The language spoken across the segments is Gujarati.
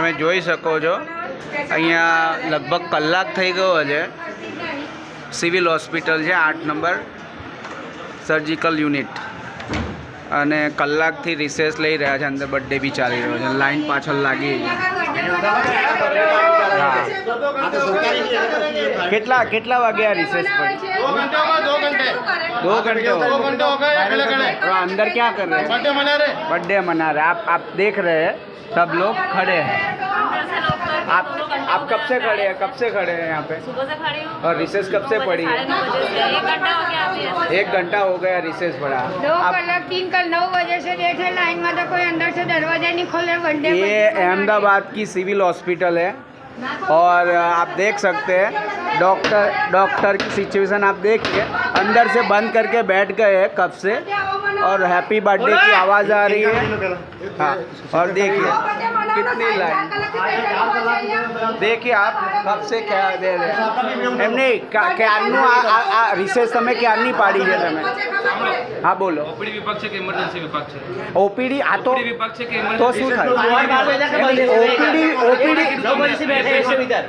તમે જોઈ શકો છો અહીંયા લગભગ કલાક થઈ ગયો છે સિવિલ હોસ્પિટલ છે આઠ નંબર સર્જિકલ યુનિટ અને કલાકથી રિસેસ લઈ રહ્યા છે અંદર બર્થડે બી ચાલી રહ્યો છે લાઈન પાછળ લાગી હા કેટલા કેટલા વાગે આ રિસેસ પડી दो घंटे होगा दो घंटे दो घंटे हो दो घंटे हो गए अगले घंटे और अंदर क्या कर रहे हैं बर्थडे मना रहे बर्थडे मना रहे हैं आप आप देख रहे हैं सब लोग खड़े हैं। आप आप कब से खड़े हैं? कब से खड़े हैं यहाँ पे? सुबह से खड़ी हूँ। और रिसेस कब से पड़ी हो? गया अभी ऐसे। एक घंटा हो गया रिसेस पड़ा। दो आप कलाक तीन कल नौ बजे से बैठे लाइन में तो कोई अंदर से दरवाज़ा नहीं खोले वनडे ये अहमदाबाद की सिविल हॉस्पिटल है। और आप देख सकते हैं डॉक्टर डॉक्टर की सिचुएशन आप देखिए। अंदर से बंद करके बैठ गए हैं कब से? और हैप्पी बर्थडे की आवाज़ आ रही है हाँ और देखिए कितनी लाइन देखिए आप कब से क्या दे रहे हैं એમ નહીં ક્યા- ક્યારનું આ આ- આ રિસેસ તમે ક્યારની પાડી છે તમે હા બોલો ઓપીડી વિભાગ છે કે ઇમરજન્સી વિભાગ છે ઓપીડી આ તો ઓપીડી વિભાગ છે કે તો શું થાય ઓપીડી ઓપીડી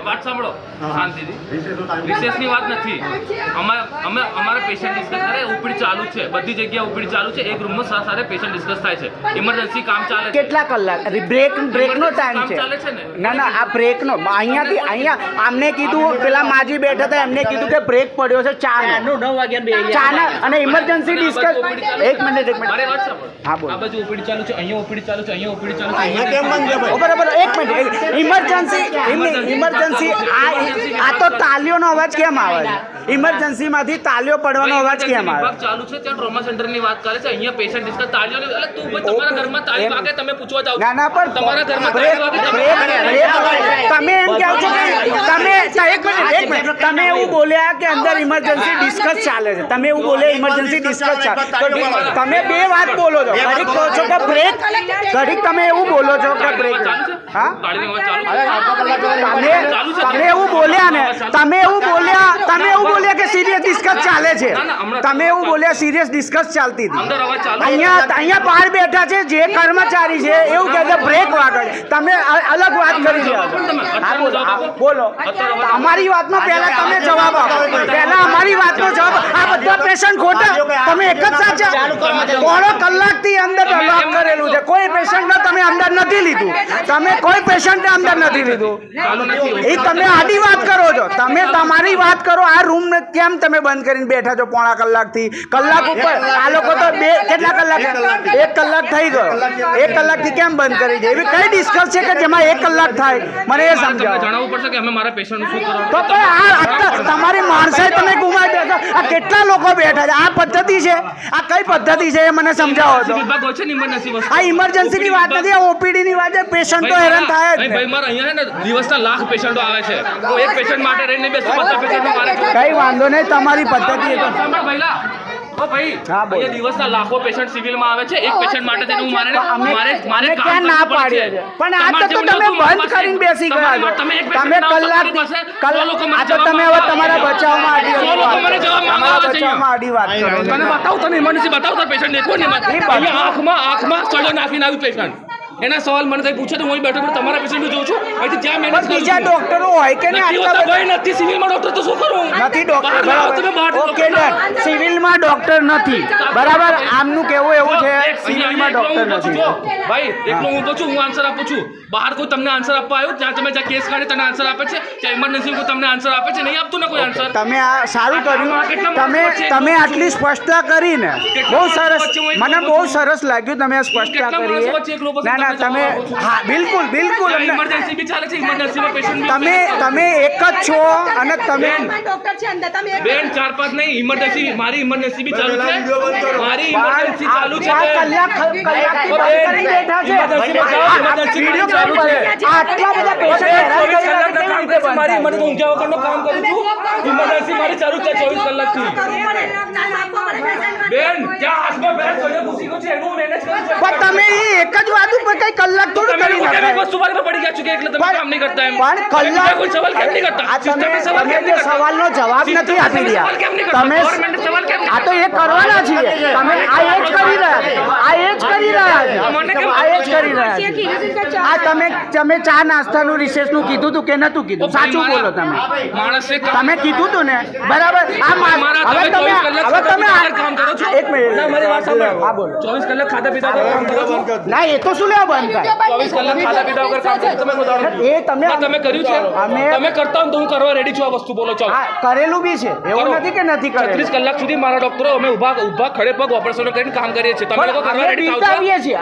વાત સાંભળો શાંતિથી રિસેસની વાત નથી અમારે અમે અમારા પેશન્ટ ડિસ્કસ કરે ઓપીડી ચાલુ જ છે બધી જગ્યાએ ઓપીડી ચાલુ છે એક રૂમમાં સાથે પેશન્ટ ડિસ્કસ થાય છે. ઇમરજન્સી કામ ચાલે છે. કેટલા કલાક? બ્રેક બ્રેકનો ટાઈમ છે. છે ને? ના ના આ બ્રેકનો અહીંયાથી અહીંયા આમને કીધું પેલા માજી બેઠા હતા એમને કીધું કે બ્રેક પડ્યો છે ચાનો ચાના અને ઇમરજન્સી ડિસ્કસ એક મિનિટ એક મિનિટ હા, બોલ. આ બાજુ ઓપીડી ચાલુ છે અહીંયા ઓપીડી ચાલુ છે અહીંયા ઓપીડી ચાલુ છે અહીંયા ઓ, બરાબર એક મિનિટ ઇમરજન્સી ઇમરજન્સી આ આ તો તાલીઓનો અવાજ કેમ આવે છે? ઇમરજન્સીમાંથી તાલીઓ પડવાનો અવાજ કેમ આવે? વિભાગ ચાલુ છે ત્યાં ટ્રોમા સેન્ટરની વાત કરે છે અહીંયા પેશન્ટ ડિસ્કસ તાળીઓ એટલે તું ભાઈ તમારા ઘરમાં તાળી વાગે તમે પૂછવા જાવ ના ના પણ તમારા ઘરમાં તાળી વાગે તમે એમ કહો છો કે તમે એક મિનિટ એક મિનિટ. તમે એવું બોલ્યા કે અંદર ઇમરજન્સી ડિસ્કસ ચાલે છે. તમે એવું બોલ્યા ઇમરજન્સી ડિસ્કસ ચાલે. તો તમે બે વાત બોલો છો. ઘડીક કહો છો કે બ્રેક ઘડીક તમે એવું બોલો છો કે બ્રેક હા? તમે તમે એવું બોલ્યા ને તમે એવું બોલ્યા તમે એવું બોલ્યા કે સિરિયસ ડિસ્કસ ચાલે છે. તમે એવું બોલ્યા સિરિયસ ડિસ્કસ ચાલતી હતી. અહીંયા અહીંયા બહાર બેઠા છે જે કર્મચારી છે એવું કહે છે બ્રેક વાગડ. તમે અલગ વાત કરી છે. બોલો. અમારી વાતનો પહેલા તમે જવાબ આપો. પહેલા અમારી વાતનો જવાબ આ બધા પેશન્ટ ખોટા. તમે એક જ સાચા પોણો કલાકથી અંદર કરેલું છે. કોઈ પેશન્ટ અંદર નથી લીધું. તમે કોઈ પેશન્ટને અંદર નથી લીધું. એ તમે આડી વાત કરો છો. તમે તમારી વાત કરો આ રૂમ ને કેમ તમે બંધ કરીને બેઠા છો પોણા કલાકથી? કલાક ઉપર. આ લોકો તો બે કેટલા કલાક? એક કલાક. થઈ ગયો. એક કલાકથી કેમ બંધ કરી છે? એવી કઈ ડિસ્કસ છે કે જેમાં એક કલાક થાય? મને એ સમજાવો. જણાવવું પડશે કે અમે મારા પેશન્ટ શું તો તમારી બેઠો આ કેટલા લોકો બેઠા છે? આ પદ્ધતિ છે? આ કઈ પદ્ધતિ છે એ મને સમજાવો તો? વિભાગ હોય છે ને ઇમરજન્સી વસ્તુ. આ ઇમરજન્સી ની વાત નથી આ ઓપીડી ની વાત છે. પેશન્ટ તો હેરાન થાય જ ભાઈ મારા અહીંયા હે ને દિવસના લાખ પેશન્ટો આવે છે. હું એક પેશન્ટ માટે રહીને બેસતો બધા પેશન્ટો મારે કઈ વાંધો નહીં તમારી પદ્ધતિ એ તો ઓ ભાઈ અહીંયા દિવસના લાખો પેશન્ટ સિવિલમાં આવે છે. એક પેશન્ટ માટે થઈને હું મારે મારે મારે કામ ના પાડીએ? છે પણ આ તો તમે નહોતું બંધ કરીને બેસી ગયા છો. તમે એક તમે patient આવો કલાક તમારી કલાક લોકો આ તો તમે હવે તમારા બચાવમાં આડી સો લોકો મને જવાબ માંગવા આવે છે આડી વાત કરો. તને બતાવું તને ઇમરજન્સી બતાવું તાર પેશન્ટ દેખો ને એમાં. એ બાજુ. અહીંયા આંખમાં આંખમાં સળિયો નાખીને આવ્યું પેશન્ટ એના સવાલ મને થઈ પૂછે તો હું બેઠો બેઠો તમારા પેશન્ટ જોઉં છું. અહીંથી જ્યાં મેનેજ પણ બીજા ડોક્ટરો હોય કે નહીં આટલા બધા? ભાઈ નથી. સિવિલમાં ડોક્ટર તો શું કરું? નથી ડોક્ટર બરાબર. ઓકે ડન સિવિલમાં ડોક્ટર નથી. બરાબર? આમનું કેવું એવું છે સિવિલમાં ડોક્ટર નથી. ભાઈ એકલો હું તો છું હું આન્સર આપું છું. બહાર કોઈ તમને આન્સર આપવા આવ્યો? ત્યાં તમે જ્યાં કેસ કાઢે તને આન્સર આપે છે? ત્યાં ઇમરજન્સી કોઈ તમને આન્સર આપે છે? નહીં આપતું ને કોઈ આન્સર તમે આ સારું કર્યું. તમે તમે આટલી સ્પષ્ટતા કરીને બહુ સરસ મને બહુ સરસ લાગ્યું તમે આ સ્પષ્ટતા કરી. ના ના ના તમે? હા બિલકુલ બિલકુલ ઇમરજન્સી બી ચાલે છે ઇમરજન્સીમાં પેશન્ટ તમે તમે એક જ છો અને તમે ડોક્ટર છે અંદર તમે બેન ચાર પાંચ નહીં ઇમરજન્સી મારી ઇમરજન્સી બી ચાલુ છે મારી ઇમરજન્સી ચાલુ છે. કલાક કલાકથી કરી બેઠા છે ઇમરજન્સી વિડિયો ચાલુ છે. આટલા બધા પેશન્ટ હેરાન કરી છે, મારી? મને ઊંઘ્યા વગરનો કામ કરું છું ઇમરજન્સી મારી ચાલુ છે ચોવીસ કલાકથી બેન પણ તમે એ એક જ વાત ઉપર કઈ કલાક થોડું કરી નાખાય વસ્તુ પર પડી ગયા છો કે એટલે તમે કામ નહીં કરતા એમ? પણ કલાક કોઈ સવાલ કેમ નહીં કરતા? તમે? સવાલનો જવાબ નથી આપી રહ્યા. તમે આ તો એ કરવાના છીએ. તમે આ એ જ કરી રહ્યા આ એ જ કરી રહ્યા છો. આ એ જ કરી રહ્યા છો. આ તમે તમે ચા નાસ્તાનું રિસેસનું કીધું હતું કે નતું કીધું? સાચું બોલો તમે. તમે કીધું હતું ને બરાબર? આ હવે તમે તમે 24 કલાક હવે તમે કરો છો? એક મિનિટ. ના, મારી વાત સાંભળો. હા બોલો. ચોવીસ કલાક ખાતા પીતા વગર કામ કરો છો? ના એ તો શું લેવા બંધ થાય? ચોવીસ કલાક ખાતા પીતા વગર કામ કરો તમે બતાવો. એ તમે તમે કર્યું છે? અમે તમે કરતા હો તો હું કરવા રેડી છું આ વસ્તુ બોલો ચાલો. કરેલું બી છે. એવું નથી કે નથી કરેલું. 36 કલાક સુધી મારા ડોક્ટરો અમે ઊભા ઊભા ખડે પગ ઓપરેશન કરીને કામ કરીએ છીએ. તમે લોકો કરવા રેડી થાવ છો?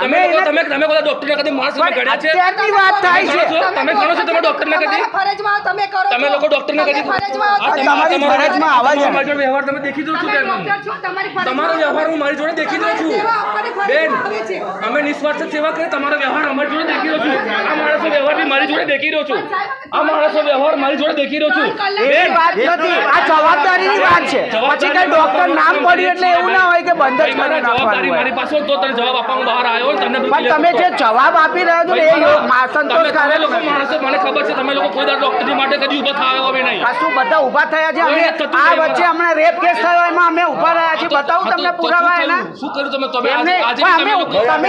તમે લોકો તમે તમે બધા ડોક્ટરને કદી માણસ તમે ગણ્યા છે? અત્યારની વાત થાય છે? તમે ગણો છો તમે ડોક્ટરને કદી? ફરજમાં તમે કરો તમે. લોકો ડોક્ટરને કદી? ફરજમાં તમારા- ફરજમાં આવા છે. તમારો વ્યવહાર તમે દેખી દો છો છો, તમારી વ્યવહાર હું મારી જોડે દેખી દઉં છું. બેન અમે નિસ્વાર્થ સેવા કરીએ તમારો વ્યવહાર અમારી જોડે દેખી રહ્યો છું. આ માણસો વ્યવહાર બી મારી જોડે દેખી રહ્યો છું. આ માણસો વ્યવહાર મારી જોડે દેખી રહ્યો છું. બેન વાત નથી. આ જવાબદારીની વાત છે. પછી કઈ ડોક્ટર નામ પડ્યું એટલે એવું ના હોય કે બંધ જ કરી નાખવાનું મારી પાસે તો તને જવાબ આપવાનો બહાર આવ્યો તમને પણ તમે જે જવાબ આપી રહ્યા છો એ તમે તમે લોકો માણસો મને ખબર છે તમે લોકો કોઈ દર ડોક્ટરી માટે કદી ઊભા થયા હવે નહીં. કશું બધા ઊભા થયા છે? અમે આ વચ્ચે હમણાં રેપ કેસ થયો એમાં અમે ઊભા રહ્યા છીએ. બતાવું તમને પુરાવા શું એના? શું કર્યું તમે? તમે આજે અમે તમે